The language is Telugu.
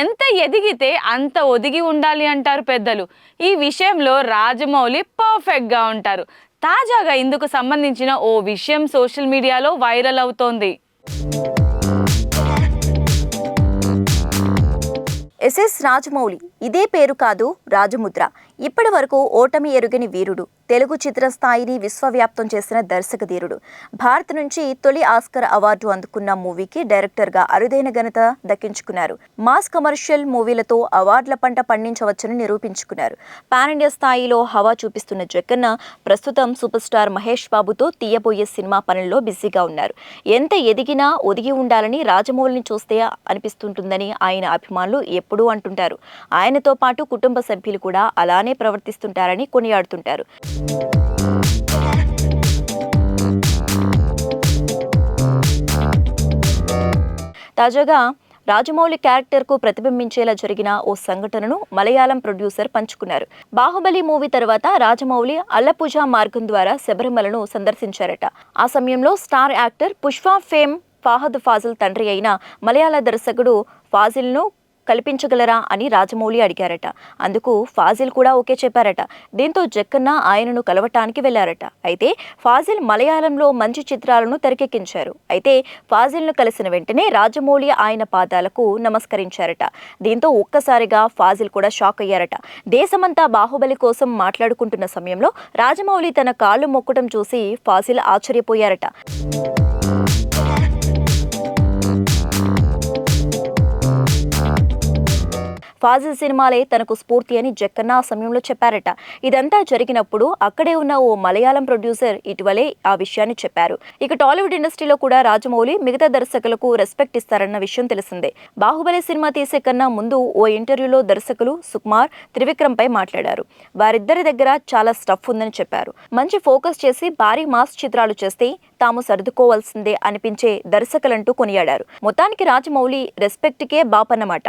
ఎంత ఎదిగితే అంత ఒదిగి ఉండాలి అంటారు పెద్దలు. ఈ విషయంలో రాజమౌళి పర్ఫెక్ట్గా ఉంటారు. తాజాగా ఇందుకు సంబంధించిన ఓ విషయం సోషల్ మీడియాలో వైరల్ అవుతోంది. S S Rajamouli. ఇదే పేరు కాదు రాజముద్ర. ఇప్పటి వరకు ఓటమి ఎరుగని వీరుడు. తెలుగు చిత్ర స్థాయిని విశ్వవ్యాప్తం చేసిన దర్శక ధీరుడు భారత్ నుంచి తొలి ఆస్కర్ అవార్డు అందుకున్న మూవీకి డైరెక్టర్గా అరుదైన ఘనత దక్కించుకున్నారు. మాస్ కమర్షియల్ మూవీలతో అవార్డుల పంట పండించవచ్చని నిరూపించుకున్నారు. పాన్ ఇండియా స్థాయిలో హవా చూపిస్తున్న జగన్న ప్రస్తుతం సూపర్ స్టార్ మహేష్ బాబుతో తీయబోయే సినిమా పనుల్లో బిజీగా ఉన్నారు. ఎంత ఎదిగినా ఒదిగి ఉండాలని రాజమౌళిని చూస్తే అనిపిస్తుంటుందని ఆయన అభిమానులు ఎప్పుడూ అంటుంటారు. ఆయనతో పాటు కుటుంబ సభ్యులు కూడా అలానే ప్రవర్తిస్తుంటారని కొనియాడుతుంటారు. తాజాగా రాజమౌళి క్యారెక్టర్కు ప్రతిబింబించేలా జరిగిన ఓ సంఘటనను మలయాళం ప్రొడ్యూసర్ పంచుకున్నారు. బాహుబలి మూవీ తర్వాత రాజమౌళి అల్లపూజ మార్గం ద్వారా శబరిమలను సందర్శించారట. ఆ సమయంలో star actor Pushpa fame Fahadh Faasil తండ్రి అయిన మలయాళ దర్శకుడు ఫాజిల్ను కల్పించగలరా అని రాజమౌళి అడిగారట. అందుకు ఫాజిల్ కూడా ఓకే చెప్పారట. దీంతో జక్కన్న ఆయనను కలవటానికి వెళ్ళారట అయితే ఫాజిల్ మలయాళంలో మంచి చిత్రాలను తెరకెక్కించారు. అయితే ఫాజిల్ను కలిసిన వెంటనే రాజమౌళి ఆయన పాదాలకు నమస్కరించారట. దీంతో ఒక్కసారిగా ఫాజిల్ కూడా షాక్ అయ్యారట. దేశమంతా బాహుబలి కోసం మాట్లాడుకుంటున్న సమయంలో రాజమౌళి తన కాళ్ళు మొక్కటం చూసి ఫాజిల్ ఆశ్చర్యపోయారట. ఫాజిల్ సినిమాలే తనకు స్ఫూర్తి అని జక్కన్న ఆ సమయంలో చెప్పారట. ఇదంతా జరిగినప్పుడు అక్కడే ఉన్న ఓ మలయాళం ప్రొడ్యూసర్ ఇటీవలే ఆ విషయాన్ని చెప్పారు. ఇక టాలీవుడ్ ఇండస్ట్రీలో కూడా రాజమౌళి మిగతా దర్శకులకు రెస్పెక్ట్ ఇస్తారన్న విషయం తెలిసిందే. బాహుబలి సినిమా తీసే కన్నా ముందు ఓ ఇంటర్వ్యూలో దర్శకులు సుకుమార్ త్రివిక్రమ్ పై మాట్లాడారు. వారిద్దరి దగ్గర చాలా స్టఫ్ ఉందని చెప్పారు. మంచి ఫోకస్ చేసి భారీ మాస్ చిత్రాలు చేస్తే తాము సర్దుకోవాల్సిందే అనిపించే దర్శకులంటూ కొనియాడారు. మొత్తానికి రాజమౌళి రెస్పెక్ట్కే బాపన్నమాట.